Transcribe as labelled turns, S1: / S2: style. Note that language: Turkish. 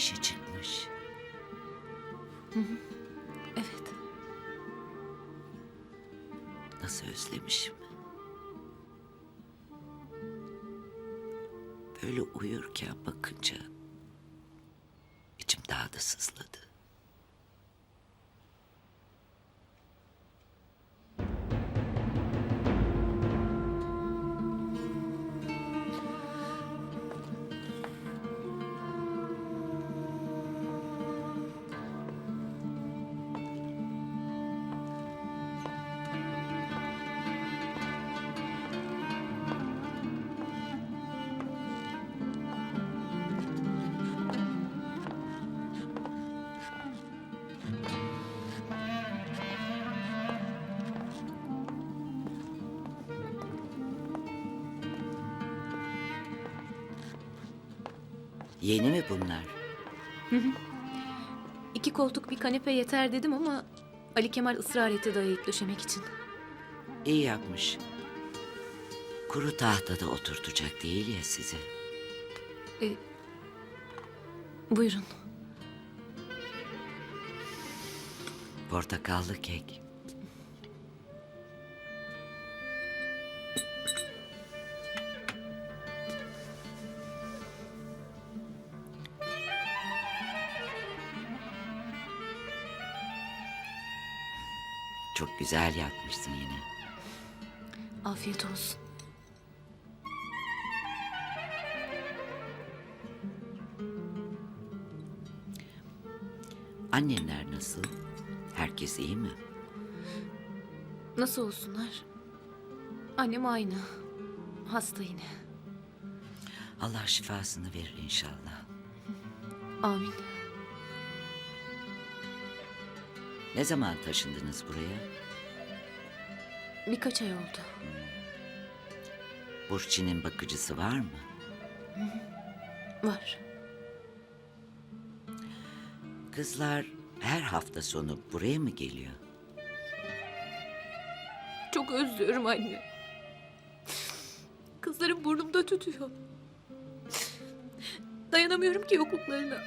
S1: işe çıkmış.
S2: Evet.
S1: Nasıl özlemişim. Böyle uyurken bakınca içim daha da sızladı. Yeni mi bunlar?
S2: İki koltuk bir kanepe yeter dedim ama Ali Kemal ısrar etti dayayıp döşemek için.
S1: İyi yapmış. Kuru tahtada oturtacak değil ya sizi.
S2: E, buyurun.
S1: Portakallı kek. Çok güzel yapmışsın yine.
S2: Afiyet olsun.
S1: Annenler nasıl? Herkes iyi mi?
S2: Nasıl olsunlar? Annem aynı. Hasta yine.
S1: Allah şifasını verir inşallah.
S2: Amin.
S1: Ne zaman taşındınız buraya?
S2: Birkaç ay oldu.
S1: Burçin'in bakıcısı var mı?
S2: Var.
S1: Kızlar her hafta sonu buraya mı geliyor?
S2: Çok özlüyorum anne. Kızlarım burnumda tütüyor. Dayanamıyorum ki yokluklarına.